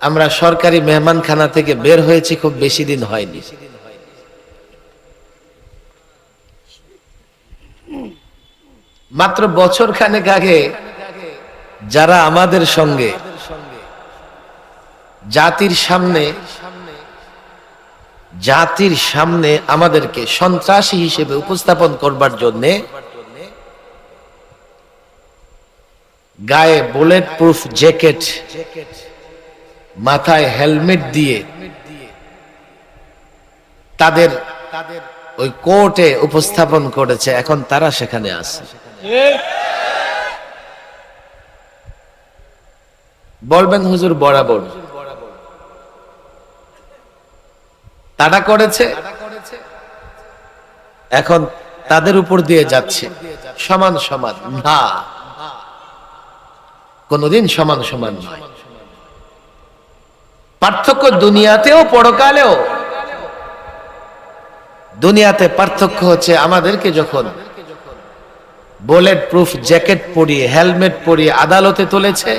আমরা সরকারি মেহমানখানা থেকে বের হয়েছি, খুব বেশি দিন হয়নি। মাত্র বছর খানেক আগে যারা আমাদের সঙ্গে, জাতির সামনে জাতির সামনে আমাদেরকে সন্ত্রাসী হিসেবে উপস্থাপন করবার জন্যে গায়ে বুলেট প্রুফ জ্যাকেট মাথায় হেলমেট দিয়ে তাদের ওই কোর্টে উপস্থাপন করেছে, এখন তারা সেখানে আছে। বলবেন হুজুর বরাবর। তারা করেছে, এখন তাদের উপর দিয়ে যাচ্ছে। সমান সমান, না। কোনদিন সমান সমান নয়। পার্থক্য দুনিয়াতেও, পরকালেও। দুনিয়াতে পার্থক্য হচ্ছে আমাদেরকে যখন বুলেট প্রুফ জ্যাকেট পরিয়ে হেলমেট পরিয়ে আদালতে তুলেছে,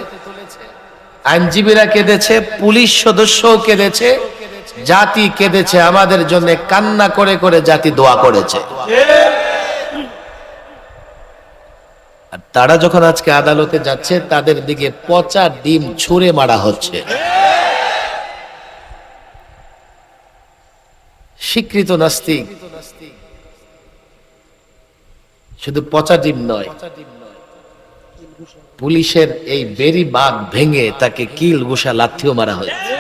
আইনজীবীরা কেঁদেছে, পুলিশ সদস্যও কেঁদেছে, জাতি কেঁদেছে, আমাদের জন্য কান্না করে করে জাতি দোয়া করেছে। আর তারা যখন আজকে আদালতে যাচ্ছে, তাদের দিকে পচা ডিম ছুঁড়ে মারা হচ্ছে। স্বীকৃত নাস্তিক। শুধু পচা ডিম নয়, পুলিশের এই বেরি বাঘ ভেঙে তাকে কিল গুসা লাথিও মারা হয়েছে।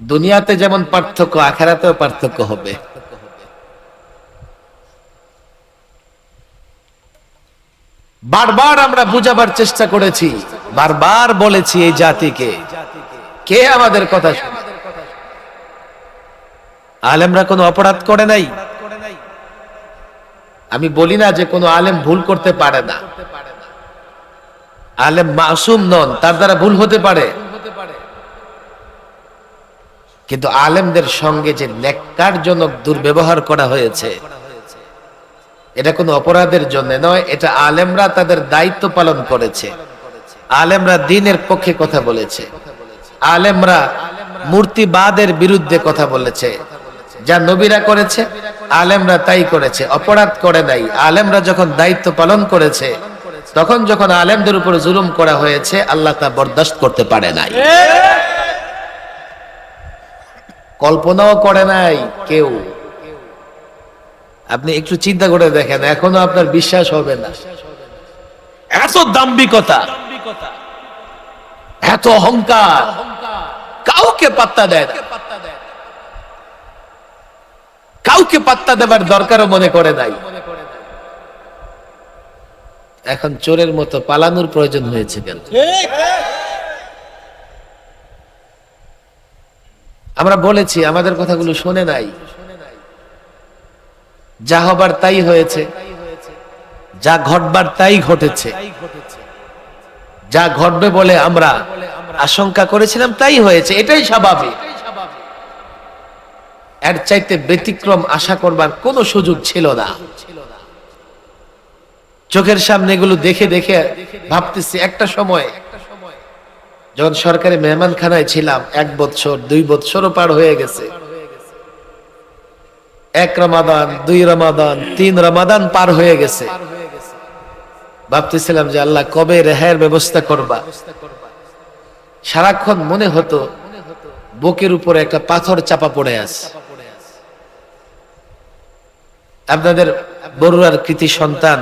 দুনিয়াতে যেমন পার্থক্য, আখেরাতেও পার্থক্য হবে। বারবার আমরা বুঝাবার চেষ্টা করেছি, বারবার বলেছি এই জাতিকে। কে আমাদের কথা আলেমরা কোনো অপরাধ করে নাই? আমি বলি না যে কোনো আলেম ভুল করতে পারে না। আলেম মাসুম নন, তার দ্বারা ভুল হতে পারে। কিন্তু আলেমদের সঙ্গে যে নেককারজনক দুর্ব্যবহার করা হয়েছে, এটা কোনো অপরাধের জন্য নয়, এটা আলেমরা তাদের দায়িত্ব পালন করেছে। আলেমরা দিনের পক্ষে কথা বলেছে। আলেমরা মূর্তিবাদের বিরুদ্ধে কথা বলেছে। যা নবীরা করেছে, আলেমরা তাই করেছে। অপরাধ করে নাই। আলেমরা যখন দায়িত্ব পালন করেছে, তখন যখন আলেমদের উপর জুলুম করা হয়েছে, আল্লাহ তা বরদাস্ত করতে পারে নাই। কল্পনাও করে নাই কেউ। আপনি একটু চিন্তা করে দেখেন, এখনও আপনার বিশ্বাস হবে না। এত দাম্বিকতা। এত অহংকার। কাউকে পাত্তা দেয় কাউকে পাত্তা দেবার দরকারও মনে করে নাই। এখন চোরের মতো পালানোর প্রয়োজন হয়েছে কেন? আমরা বলেছি, আমাদের কথাগুলো শোনে নাই। যা হবার তাই হয়েছে। যা ঘটবার তাই ঘটেছে। যা ঘটবে বলে আমরা আশঙ্কা করেছিলাম, তাই হয়েছে। এটাই স্বাভাবিক। এর চাইতে ব্যতিক্রম আশা করবার কোনো সুযোগ ছিল না। চোখের সামনে এগুলো দেখে দেখে ভাবতেছি, একটা সময় যখন সরকারি মেহমানখানায় ছিলাম, এক বছর, দুই বছরও পার হয়ে গেছে। এক রমাদান, দুই রমাদান, তিন রমাদান পার হয়ে গেছে। ভাবতেছিলাম যে আল্লাহ কবে রেহায়ের ব্যবস্থা করবা। সারাক্ষণ মনে হতো বুকের উপরে একটা পাথর চাপা পড়ে আছে। আপনাদের বড়ুয়ার কৃতি সন্তান,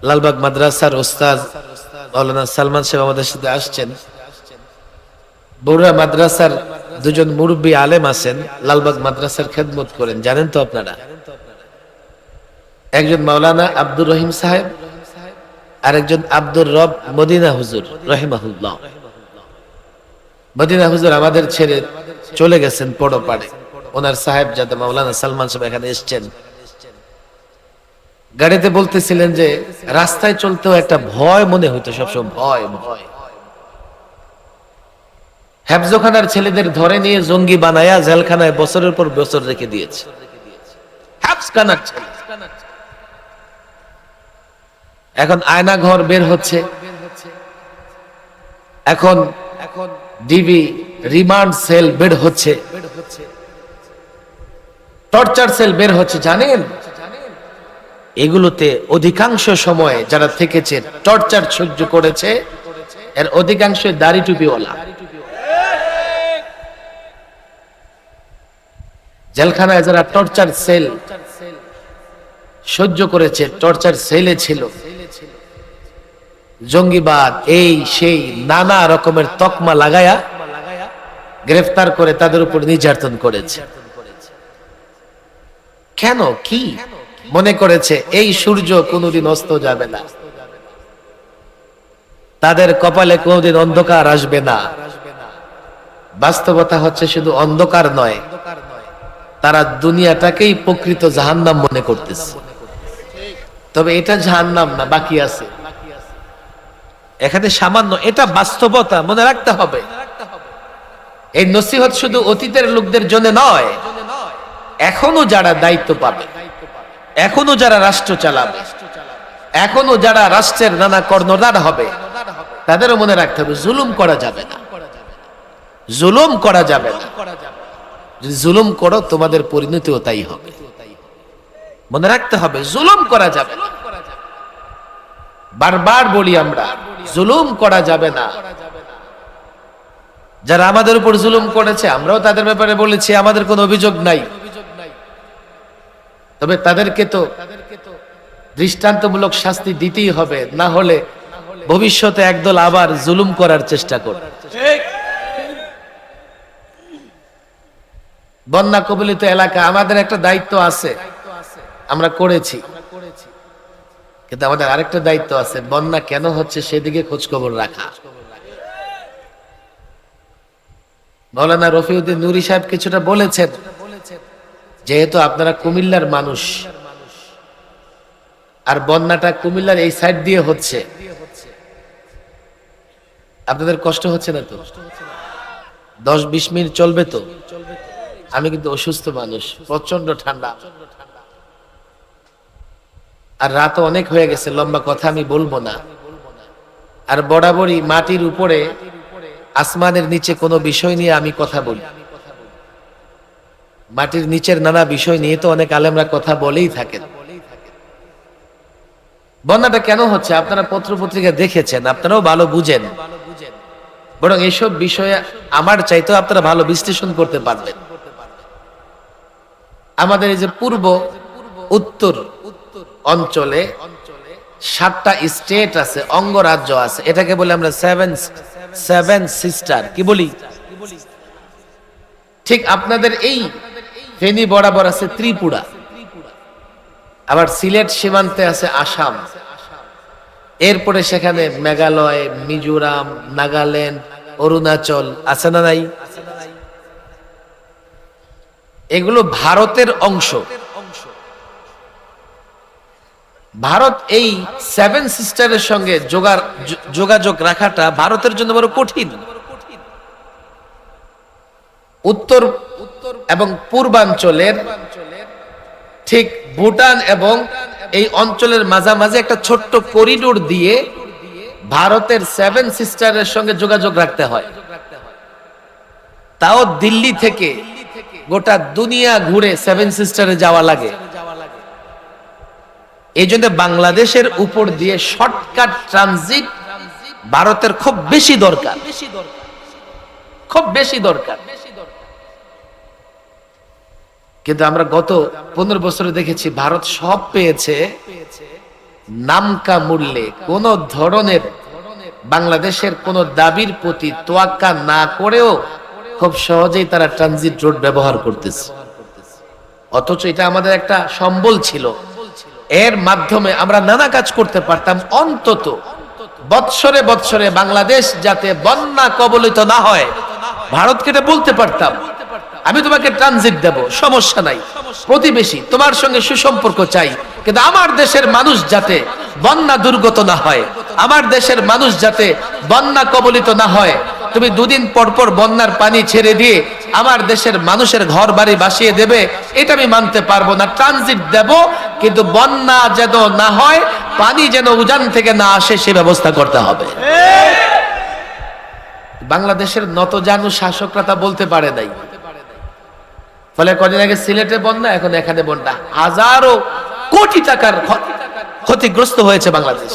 লালবাগ মাদ্রাসার ওস্তাদ মৌলানা সালমান সাহেব আমাদের সাথে আসছেন। বড়ুয়া মাদ্রাসার দুজন মুরব্বী আলেম আছেন, লালবাগ মাদ্রাসার খেদমত করেন। জানেন তো আপনারা? একজন মাওলানা আব্দুর রহিম সাহেব আর একজন আব্দুর রব মদিনা হুজুর, রহিমাহুল্লাহ। মদিনা হুজুর আমাদের ছেড়ে চলে গেছেন পড়ো পাড়ে ওনার সাহেব যাতে মাওলানা সালমান সাহেব এখানে এসছেন। গাড়িতে বলতেছিলেন যে, রাস্তায় চলতেও একটা ভয় মনে হইতো, সবসময় ভয় ভয় হ্যাবজোখানার ছেলেদের ধরে নিয়ে জঙ্গি বানায়া জেলখানায় বছরের পর বছর রেখে দিয়েছে। হ্যাবসখানার ছেলে। এখন আয়না ঘর বের হচ্ছে। এখন এখন ডিবি রিমান্ড সেল বের হচ্ছে। টর্চার সেল বের হচ্ছে, জানেন? এগুলোতে অধিকাংশ সময় যারা থেকেছে টর্চার সহ্য করেছে, এর অধিকাংশ দাড়ি টুপিওয়ালা। জেলখানায় যারা টর্চার সেল সহ্য করেছে টর্চার সেলে ছিল। জঙ্গিবাদ, এই, সেই, নানা রকমের তকমা লাগায়া গ্রেফতার করে তাদের উপর নির্যাতন করেছে। কেন? কি? মনে করেছে, এই সূর্য কোনোদিন অস্ত যাবে না। তাদের কপালে কোনোদিন অন্ধকার আসবে না। বাস্তবতা হচ্ছে শুধু অন্ধকার নয়, তারা দুনিয়াটাকেই প্রকৃত জাহান্নাম মনে করতেছে। তবে এটা জাহান্নাম না, বাকি আছে। এখানে সামান্য, এটা বাস্তবতা, মনে রাখতে হবে। এই নসিহত শুধু অতীতের লোকদের জন্য নয় এখনও যারা দায়িত্ব পাবে এখনও যারা রাষ্ট্র চালাবে এখনও যারা রাষ্ট্রের নানা কর্ণধার হবে, তাদেরও মনে রাখতে হবে, জুলুম করা যাবে না। জুলুম করা যাবে না। যদি জুলুম করো, তোমাদের পরিণতিও তাই হবে। মনে রাখতে হবে, জুলুম করা যাবে না। বারবার বলি আমরা, জুলুম করা যাবে না। যারা আমাদের উপর জুলুম করেছে, আমরাও তাদের ব্যাপারে বলেছি, আমাদের কোনো অভিযোগ নাই। তবে তাদেরকে তো দৃষ্টান্তমূলক শাস্তি দিতেই হবে, না হলে ভবিষ্যতে একদল আবার জুলুম করার চেষ্টা করবে। বন্যা কবলিত এলাকা আমাদের একটা দায়িত্ব আছে, আমরা করেছি। কিন্তু আমাদের আরেকটা দায়িত্ব আছে, বন্যা কেন হচ্ছে সেদিকে খোঁজ খবর রাখা। মৌলানা রফিউদ্দিন নুরি সাহেব কিছুটা বলেছেন, যেহেতু আপনারা কুমিল্লার মানুষ, আর বন্যাটা কুমিল্লার এই সাইড দিয়ে হচ্ছে, আপনাদের কষ্ট হচ্ছে না তো? দশ বিশ মিনিট চলবে তো? আমি কিন্তু অসুস্থ মানুষ প্রচণ্ড ঠান্ডা। আর রাত অনেক হয়ে গেছে, লম্বা কথা আমি বলব না। আর বরাবরই মাটির উপরে, আসমানের নিচে কোনো বিষয় নিয়ে আমি কথা বলি। মাটির নিচের নানা বিষয় নিয়ে তো অনেক আলেমরা কথা বলেই থাকেন। বন্যাটা কেন হচ্ছে? আপনারা পত্র পত্রিকা দেখেছেন, আপনারাও ভালো বুঝেন। বরং এইসব বিষয়ে আমার চাইতেও আপনারা ভালো বিশ্লেষণ করতে পারবেন। আমাদের এই যে পূর্ব, উত্তর অঞ্চলে সাতটা স্টেট আছে, অঙ্গরাজ্য আছে। এটাকে বলে আমরা সেভেন সেভেন সিস্টার কি বলি? ঠিক আপনাদের এই ফেনী বরাবর আছে ত্রিপুরা। আবার সিলেট সীমান্তে আছে আসাম। এরপরে সেখানে মেঘালয়, মিজোরাম, নাগাল্যান্ড, অরুণাচল আছে না নাই? এগুলো ভারতের অংশ। ভারত এই সেভেন সিস্টারের সঙ্গে যোগাযোগ রাখাটা ভারতের জন্য বড় কঠিন। উত্তর এবং পূর্বাঞ্চলের ঠিক ভুটান এবং এই অঞ্চলের মাঝামাঝি একটা ছোট্ট করিডোর দিয়ে ভারতের সেভেন সিস্টারের সঙ্গে যোগাযোগ রাখতে হয়। তাও দিল্লি থেকে গোটা দুনিয়া ঘুরে সেভেন সিস্টারে যাওয়া লাগে। এই জন্য বাংলাদেশের উপর দিয়ে শর্টকাট ট্রানজিট ভারতের খুব বেশি দরকার। খুব বেশি দরকার। কিন্তু আমরা গত পনেরো বছরে দেখেছি, ভারত সব পেয়েছে নামকা মূল্যে কোন ধরনের বাংলাদেশের কোন দাবির প্রতি তোয়াক্কা না করেও খুব সহজেই তারা ট্রানজিট রোড ব্যবহার করতেছে। অথচ এটা আমাদের একটা সম্বল ছিল। এর মাধ্যমে আমরা নানা কাজ করতে পারতাম। অন্তত বৎসরে বৎসরে বাংলাদেশ যাতে বন্যা কবলিত না হয়, ভারতকে এটা বলতে পারতাম। আমি তোমাকে ট্রানজিট দেব, সমস্যা নাই। প্রতিবেশী, তোমার সঙ্গে সুসম্পর্ক চাই। কিন্তু আমার দেশের মানুষ যাতে বন্যা দুর্গত না হয়, আমার দেশের মানুষ যাতে বন্যা কবলিত না হয়, তুমি দুদিন পর পর বন্যার পানি ছেড়ে দিয়ে আমার দেশের মানুষের ঘর বাড়ি বাসিয়ে দেবে, এটা আমি মানতে পারব না। ট্রানজিট দেব কিন্তু বন্যা যেন না হয়, পানি যেন উজান থেকে না আসে, সে ব্যবস্থা করতে হবে। বাংলাদেশের নতজানু শাসকরা তা বলতে পারে নাই। ফলে কদিন আগে সিলেটে বন্যা, এখন এখানে বন্যা। হাজারো কোটি টাকার ক্ষতিগ্রস্ত হয়েছে বাংলাদেশ।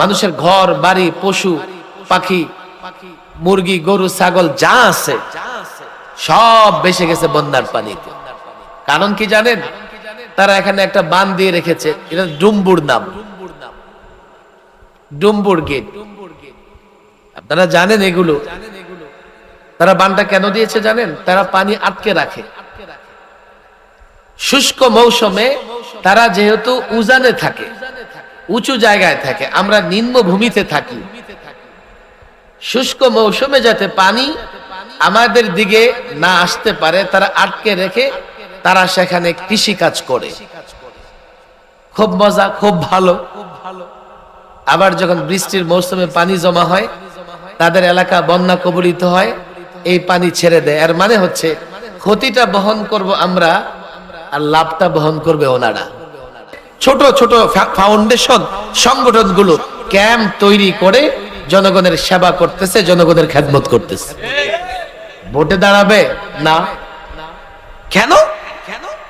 মানুষের ঘর, বাড়ি, পশু, পাখি, মুরগি, গরু, ছাগল, যা আছে, সব বেসে গেছে বন্যার পানিতে। কারণ কি জানেন? তারা এখানে একটা বান দিয়ে রেখেছে। এটা ডুম্বুর নাম। ডুম্বুর গেট। আপনারা জানেন এগুলো। তারা বানটা কেন দিয়েছে জানেন? তারা পানি আটকে রাখে। শুষ্ক মৌসুমে তারা যেহেতু উজানে থাকে, উঁচু জায়গায় থাকে, আমরা নিম্ন ভূমিতে থাকি। শুষ্ক মৌসুমে যাতে পানি আমাদের দিকে না আসতে পারে, তারা আটকে রেখে তারা সেখানে কৃষি কাজ করে। খুব মজা, খুব ভালো। আবার যখন বৃষ্টির মৌসুমে পানি জমা হয়, তাদের এলাকা বন্যা কবলিত হয়, এই পানি ছেড়ে দেয়। এর মানে হচ্ছে, ক্ষতিটা বহন করব আমরা, আর লাভটা বহন করবে ওনারা। ছোট ছোট ফাউন্ডেশন সংগঠনগুলো ক্যাম্প তৈরি করে জনগণের সেবা করতেছে, জনগণের খেদমত করতেছে। ভোটে দাঁড়াবে? না। কেন?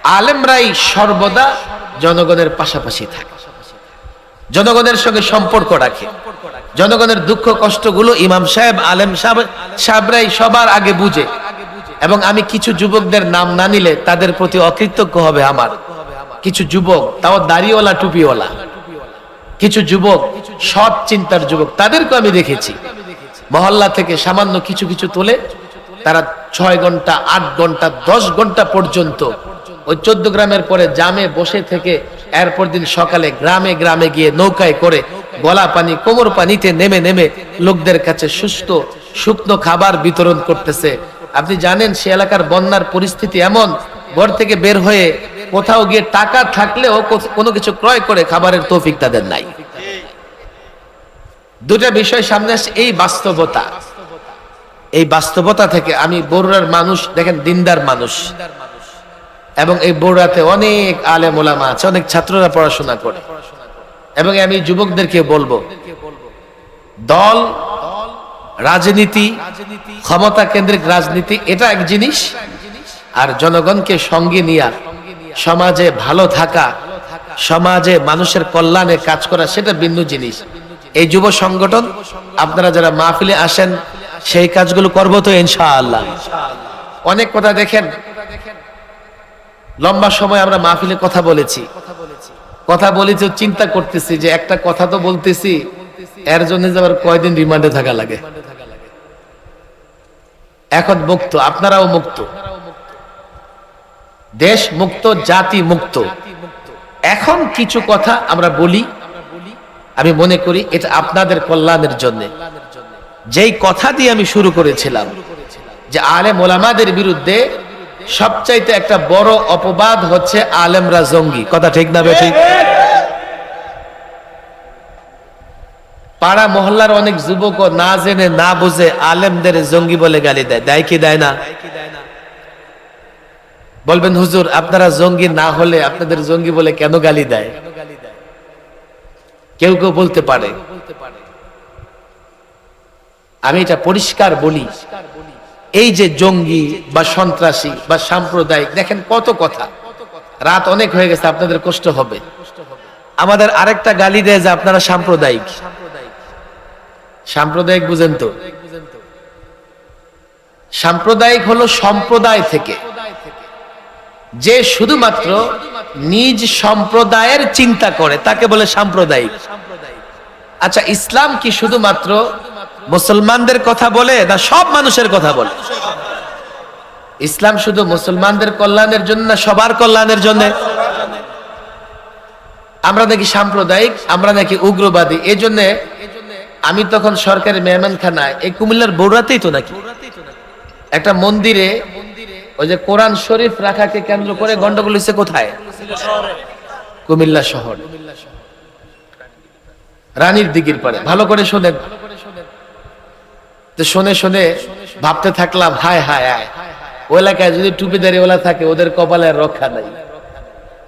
আলেমরাই সর্বদা জনগণের পাশাপাশি থাকে। জনগণের সঙ্গে সম্পর্ক রাখে। জনগণের দুঃখ কষ্টগুলো ইমাম সাহেব, আলেম সাহেব, সাহেবরাই সবার আগে বুঝে। এবং আমি কিছু যুবকদের নাম না নিলে তাদের প্রতি অকৃতজ্ঞ হবে আমার। কিছু যুবক, তাও দাড়িওয়ালা, টুপিওয়ালা। কিছু যুবক, সৎ চিন্তার যুবক তাদেরকে আমি দেখেছি। মহল্লা থেকে সামান্য কিছু কিছু তোলে, তারা ছয় ঘণ্টা, আট ঘণ্টা, দশ ঘণ্টা পর্যন্ত ওই চোদ্দ গ্রামের পরে জামে বসে থেকে এরপর দিন সকালে গ্রামে গ্রামে গিয়ে নৌকায় করে গলা পানি কোমর পানিতে নেমে নেমে লোকদের কাছে সুস্থ, শুকনো খাবার বিতরণ করতেছে। আপনি জানেন সে এলাকার বন্যার পরিস্থিতি এমন, ঘর থেকে বের হয়ে কোথাও গিয়ে টাকা থাকলেও কোনো কিছু ক্রয় করে খাবারের তৌফিক তাদের নাই। দুটা বিষয় সামনে আসছে, এই বাস্তবতা। এই বাস্তবতা থেকে আমি বড়ুয়ার মানুষ, দেখেন দিনদার মানুষ। এবং এই বড়ুয়াতে অনেক আলেম ওলামা আছে, অনেক ছাত্ররা পড়াশোনা করে। এবং আমি যুবকদেরকে বলব, দল, রাজনীতি, ক্ষমতা কেন্দ্রিক রাজনীতি, এটা এক জিনিস। আর জনগণকে সঙ্গে নিয়ে, সমাজে ভালো থাকা, সমাজে মানুষের কল্যাণে কাজ করা, সেটা ভিন্ন জিনিস। এই যুব সংগঠন, আপনারা যারা মাহফিলে আসেন, সেই কাজগুলো করব তো ইনশাআল্লাহ। অনেক কথা দেখেন লম্বা সময় আমরা মাহফিলে কথা বলেছি। কথা বলি তো চিন্তা করতেছি যে একটা কথা তো বলতেছি, এর জন্য যে আবার কয়দিন রিমান্ডে থাকা লাগে। এখন মুক্ত, আপনারাও মুক্ত। দেশ মুক্ত, জাতি মুক্ত। এখন কিছু কথা আমরা বলি, আমি মনে করি এটা আপনাদের কল্যাণের জন্য। যেই কথা দিয়ে আমি শুরু করেছিলাম, যে আলেম ওলামাদের বিরুদ্ধে সবচাইতে একটা বড় অপবাদ হচ্ছে আলেমরা জঙ্গি। কথা ঠিক না বে পাড়া মহল্লার অনেক যুবক না জেনে, না বুঝে আলেমদের জঙ্গি বলে গালি দেয়। দেয় কি, দেয় না? বলবেন, হুজুর, আপনারা জঙ্গি না হলে আপনাদের জঙ্গি বলে কেন গালি দেয়? কেউ কেউ বলতে পারে। আমি এটা পরিষ্কার বলি। এই যে জঙ্গি বা সন্ত্রাসী বা সাম্প্রদায়িক, দেখেন কত কথা। রাত অনেক হয়ে গেছে, আপনাদের কষ্ট হবে। আমাদের আরেকটা গালি দেয় যে আপনারা সাম্প্রদায়িক। সাম্প্রদায়িক বুঝেন তো। সাম্প্রদায়িক হলো সম্প্রদায় থেকে। যে শুধুমাত্র নিজ সম্প্রদায়ের চিন্তা করে, তাকে বলে সাম্প্রদায়িক। আচ্ছা ইসলাম কি শুধুমাত্র মুসলমানদের কথা বলে না সব মানুষের কথা বলে? ইসলাম শুধু মুসলমানদের কল্যাণের জন্য না, সবার কল্যাণের জন্য? আমরা নাকি সাম্প্রদায়িক, আমরা নাকি উগ্রবাদী এই জন্য আমি তখন সরকারি মেহমানখানায়, এই কুমিল্লার বড়ুয়াতেই তো নাকি? একটা মন্দিরে, ওই যে কোরআন শরীফ রাখাকে কেন্দ্র করে গন্ডগোল হয়েছে কোথায়? কুমিল্লা শহর। রানীর দিঘির পারে ভালো করে শোনেন। তো শুনে শুনে, ভাবতে থাকলাম, হায় হায় হায়। ওই এলাকায় যদি টুপিদারি ওলা থাকে, ওদের কপালে রক্ষা নাই।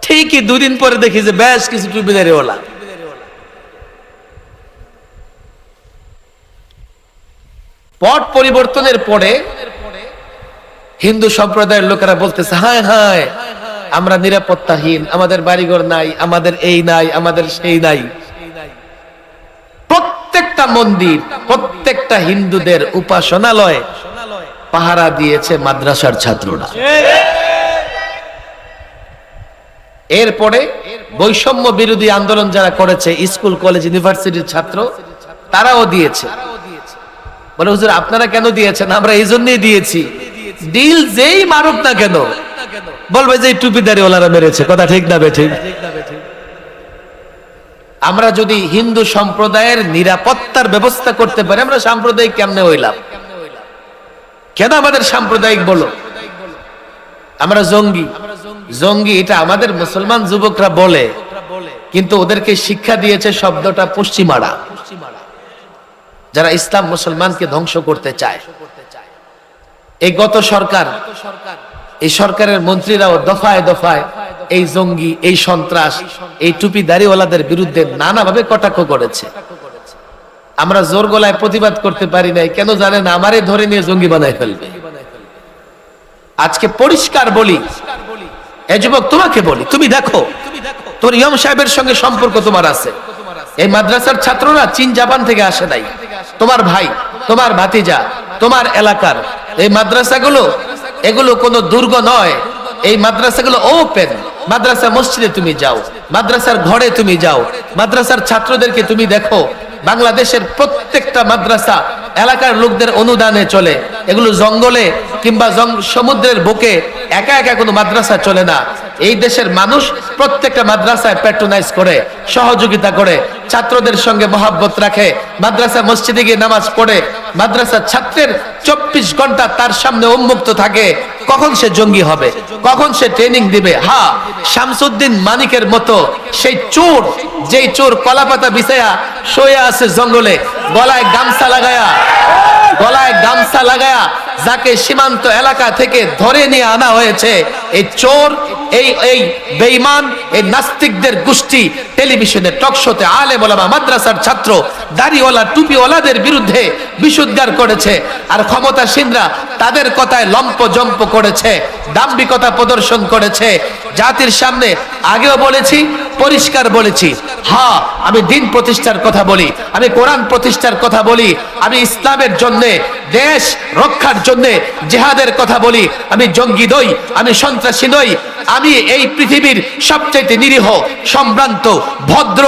ঠিকই দুদিন পরে দেখি যে বেশ কিছু টুপিদারি ওলা পট পরিবর্তনের পরে হিন্দু সম্প্রদায়ের লোকেরা বলতেছে, হায় হায়, আমরা নিরাপত্তাহীন, আমাদের বাড়িঘর নাই, আমাদের এই নাই, আমাদের সেই নাই। প্রত্যেকটা মন্দির, প্রত্যেকটা হিন্দুদের উপাসনালয় পাহারা দিয়েছে মাদ্রাসার ছাত্ররা। এরপরে বৈষম্য বিরোধী আন্দোলন যারা করেছে, স্কুল, কলেজ, ইউনিভার্সিটির ছাত্র, তারাও দিয়েছে। বলে, হুজুর, আপনারা কেন দিয়েছেন? আমরা এই জন্যই দিয়েছি। ডিল যেই মারুক না কেন, বলবে যে টুপিদারি ওলারা মেরেছে। কথা ঠিক না বে ঠিক? আমরা যদি হিন্দু সম্প্রদায়ের নিরাপত্তার ব্যবস্থা করতে পারি, আমরা সাম্প্রদায়িক কেমনে হইলাম? কেন আমাদের সাম্প্রদায়িক বলো? আমরা জঙ্গি। জঙ্গি, এটা আমাদের মুসলমান যুবকরা বলে, কিন্তু ওদেরকে শিক্ষা দিয়েছে শব্দটা পশ্চিমারা, যারা ইসলাম মুসলমানকে ধ্বংস করতে চায়। এই গত সরকার, এই সরকারের মন্ত্রীরাও দফায় দফায় এই জঙ্গি, এই সন্ত্রাস, এই টুপি দাড়িওয়ালাদের বিরুদ্ধে নানাভাবে কটাক্ষ করেছে। আমরা জোর গলায় প্রতিবাদ করতে পারি নাই, কেন জানেন আমারে ধরে নিয়ে জঙ্গি বানায় ফেলবে। আজকে পরিষ্কার বলি, এ যুবক, তোমাকে বলি, তুমি দেখো, তোর ইয়ম সাহেবের সঙ্গে সম্পর্ক তোমার আছে। এই মাদ্রাসার ছাত্ররা চীন জাপান থেকে আসে নাই। তোমার ভাই, তোমার ভাতিজা, তোমার এলাকার এই মাদ্রাসাগুলো, এগুলো কোনো দুর্গ নয়। এই মাদ্রাসাগুলো ওপেন মাদ্রাসা মসজিদে তুমি যাও, মাদ্রাসার ঘরে তুমি যাও, মাদ্রাসার ছাত্রদেরকে তুমি দেখো। বাংলাদেশের প্রত্যেকটা মাদ্রাসা এলাকার লোকদের অনুদানে চলে। এগুলো জঙ্গলে কিংবা সমুদ্রের বুকে একা একা কোনো মাদ্রাসা চলে না। এই দেশের মানুষ প্রত্যেকটা মাদ্রাসায় প্যাট্রোনাইজ করে, সহযোগিতা করে, ছাত্রদের সঙ্গে মহাব্বত রাখে। মাদ্রাসা মসজিদে গিয়ে নামাজ পড়ে মাদ্রাসা ছাত্রের চব্বিশ ঘণ্টা তার সামনে উন্মুক্ত থাকে। কখন সে জঙ্গি হবে? কখন সে ট্রেনিং দিবে? হা, শামসুদ্দিন মানিকের মতো সেই চোর, যেই চোর কলাপাতা বিছায়া শুয়ে আছে জঙ্গলে, গলায় গামছা লাগায়া, গলায় গামছা লাগায়া যাকে সীমান্ত এলাকা থেকে ধরে নিয়ে আনা হয়েছে, এই চোর এই এই বেঈমান, এই নাস্তিকদের গোষ্ঠী টেলিভিশনে, টক শোতে আলে বলামা মাদ্রাসার ছাত্র, দাড়িওয়ালা, টুপিওয়ালাদের বিরুদ্ধে বিশুদ্ধার করেছে। আর ক্ষমতাসীনরা তাদের কথায় লম্প জম্প করেছে। দাম্ভিকতা প্রদর্শন করেছে জাতির সামনে। আগেও বলেছি, পরিষ্কার বলেছি। হ্যাঁ আমি দিন প্রতিষ্ঠার কথা বলি, আমি কোরআন প্রতিষ্ঠার কথা বলি, আমি ইসলামের জন্য, দেশ রক্ষার জন্য জেহাদের কথা বলি, আমি জঙ্গি নই, আমি সন্ত্রাসী নই, আমি এই পৃথিবীর সবচাইতে নিরীহ, সম্ভ্রান্ত, ভদ্র,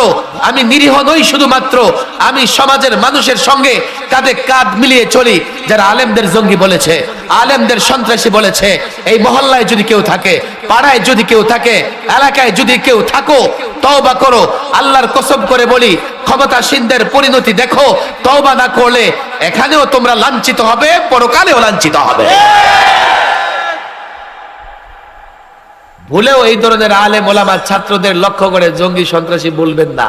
আমি নিরীহ নই শুধুমাত্র, আমি সমাজের মানুষের সঙ্গে কাঁধে কাঁধ মিলিয়ে চলি, যারা আলেমদের জঙ্গি বলেছে, আলেমদের সন্ত্রাসী বলেছে, এই মহল্লায় যদি কেউ থাকে, পাড়ায় যদি কেউ থাকে, এলাকায় যদি কেউ থাকো, তওবা করো, আল্লাহর কসম করে বলি, ক্ষমতাসীনদের পরিণতি দেখো, তওবা না করলে এখানেও তোমরা লাঞ্ছিত হবে, পরকালেও লাঞ্ছিত হবে। ভুলেও এই ধরনের আলে মোলামা ছাত্রদের লক্ষ্য করে জঙ্গি সন্ত্রাসী বলবেন না।